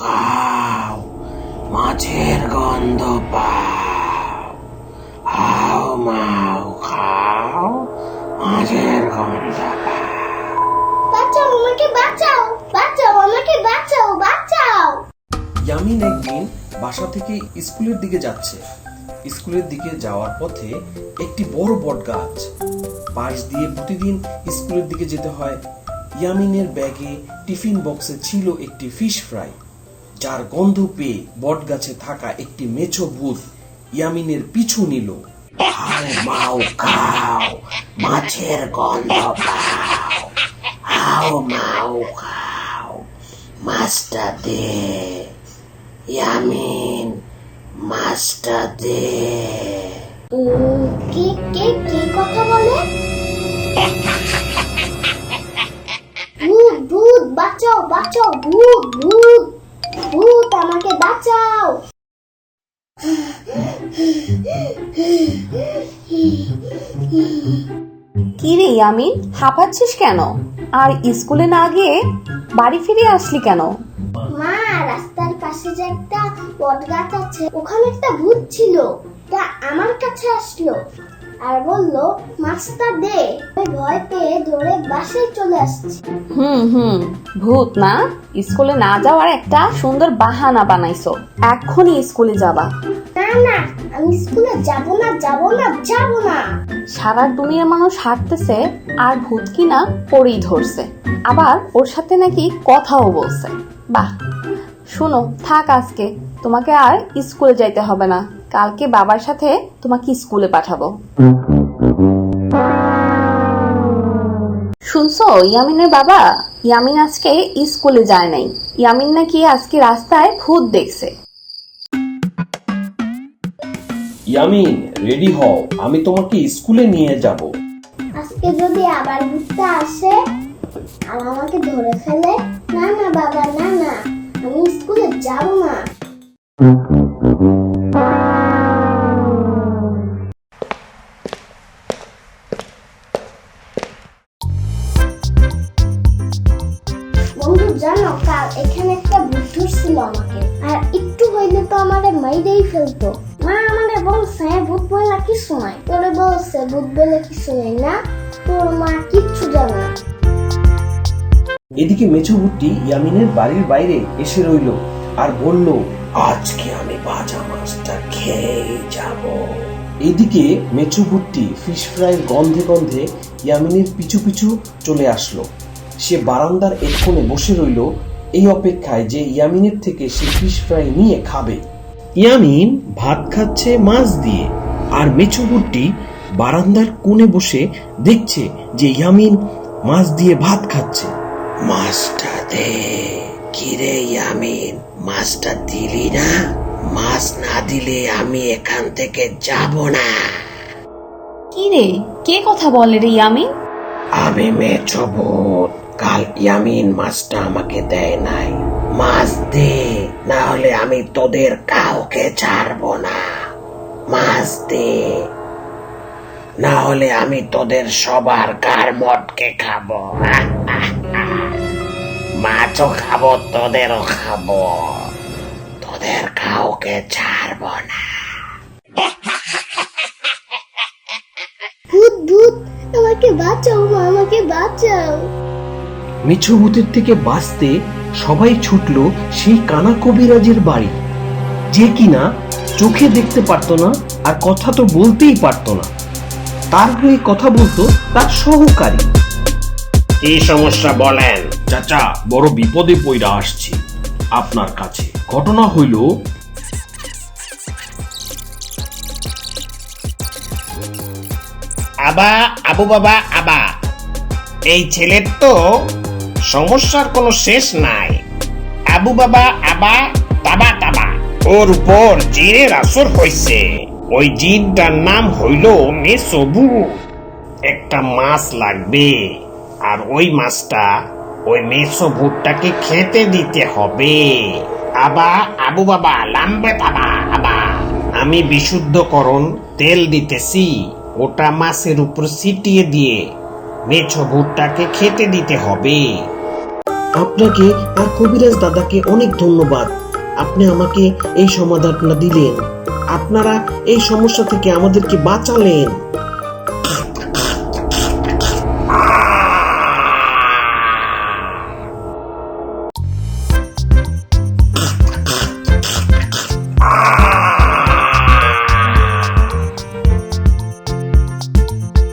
খাও মাছের গন্ধ পাও হাও মাও খাও মাছের গন্ধ বাঁচাও আমাকে বাঁচাও বাঁচাও আমাকে বাঁচাও বাঁচাও। ইয়ামিন একদিন বাসা থেকে স্কুলের দিকে যাচ্ছে। স্কুলের দিকে যাওয়ার পথে একটি বড় বট গাছ পাশ দিয়ে প্রতিদিন স্কুলের দিকে যেতে হয়। ইয়ামিনের ব্যাগে টিফিন বক্সে ছিল একটি ফিশ ফ্রাই। যার গন্ধ পেয়ে বট গাছে থাকা একটি মেছো ভূত ইয়ামিনের পিছু নিল। মাও খাও মাছের গন্ধ পাও। মাও খাও মাছটা দে ইয়ামিন মাছটা দে। উম, কে কে কে কথা বলে? ভূত ভূত বাঁচাও বাঁচাও ভূত ভূত আমাকে বাঁচাও কি রে ইয়ামিন হাঁপাচ্ছিস কেন? আর স্কুলে না গিয়ে বাড়ি ফিরে আসলি কেন? মা রাস্তার পাশে যে একটা আছে ওখানে একটা ভূত ছিল। তা আমার কাছে আসলো আর বলল মাছটা দে। আমি ভয় পেয়ে ধরে বাসায় চলে আসছি। হুম হুম ভূত না? স্কুলে না যাওয়ার একটা সুন্দর বাহানা বানাইছো। এক্ষুনি স্কুলে যাবা। সারা দুনিয়ার মানুষ হাঁটতেছে আর ভূত কিনা পরেই ধরছে। আবার ওর সাথে নাকি কথাও বলছে। বাহ, শোনো, থাক আজকে, তোমাকে আর স্কুলে যাইতে হবে না। কালকে বাবার সাথে তোমাকে স্কুলে পাঠাবো। শুনছো, ইয়ামিনের বাবা? ইয়ামিন আজকে স্কুলে যায় নাই। ইয়ামিন নাকি আজকে রাস্তায় ভূত দেখছে। ইয়ামিন রেডি হও, আমি তোমাকে স্কুলে নিয়ে যাব। আজকে যদি আবার ভূতটা আসে, আর আমাকে ধরে ফেলে, না না বাবা, না না, আমি স্কুলে যাব না। বন্ধু, জানো, কাল এখানে একটা ভূত ধরছিল আমাকে, আর একটু হইলে তো আমারে মাইরেই ফেলতো। বলছে ভূত বলে কিছু নাই তোরে বলছে ভূত বলে কিছু নেই না? তোর মা কিচ্ছু জানে না। এদিকে মেছো ভূতটি ইয়ামিনের বাড়ির বাইরে এসে রইল আর বলল, আজকে আমি ভাজা মাছটা খেয়ে যাব। এদিকে মেচু ভুট্টি ফিশ ফ্রাইয়ের গন্ধে গন্ধে ইয়ামিনের পিছু পিছু চলে আসলো। সে বারান্দার এক কোণে বসে রইল এই অপেক্ষায় যে ইয়ামিনের থেকে সে ফিশ ফ্রাই নিয়ে খাবে। ইয়ামিন ভাত খাচ্ছে মাছ দিয়ে আর মেচু ভুট্টি বারান্দার কোণে বসে দেখছে যে ইয়ামিন মাছ দিয়ে ভাত খাচ্ছে। মাছটা দে কিরে ইয়ামিন? মাছটা দিলি না? মাছ না দিলে আমি এখান থেকে যাব না। কি রে? কে কথা বলে রে ইয়ামিন? আমি মেছো ভূত কাল ইয়ামিন মাছটা আমাকে দেয় নাই। মাছ দে না হলে আমি তোদের কাউকে ছাড়বো না। মাছ দে না হলে আমি তোদের সবার কার মটকে খাব। মাছও খাব তোদেরও খাব। তোদের কাউকে ছাড়বো না। ভূত ভূত আমাকে বাঁচাও মা আমাকে বাঁচাও। মিছু ভূতের থেকে বাঁচতে সবাই ছুটল সেই কানা কবিরাজের বাড়ি। যে কিনা চোখে দেখতে পারতো না আর কথা তো বলতেই পারতো না। তার হয়ে কথা বলতো তার সহকারী। কি সমস্যা বলেন? চাচা বড় বিপদে পইরা আসছি আপনার কাছে। ঘটনা হইল আবা আবু বাবা আবা এই ছেলের তো সমস্যার কোনো শেষ নাই। আবু বাবা আবা তাবা তাবা। ওর উপর জিনের আসর হইছে। ওই জিনটার নাম হইল মেসবু। একটা মাছ লাগবে, আর ওই মাছটা ওই মেসো খেতে দিতে হবে। আবা, আবু বাবা, লাম্বে তাবা আবা। আমি বিশুদ্ধকরণ তেল দিতেছি, ওটা মাছের উপর ছিটিয়ে দিয়ে মেছো খেতে দিতে হবে। আপনাকে আর কবিরাজ দাদাকে অনেক ধন্যবাদ। আপনি আমাকে এই সমাধানটা দিলেন। আপনারা এই সমস্যা থেকে আমাদেরকে বাঁচালেন।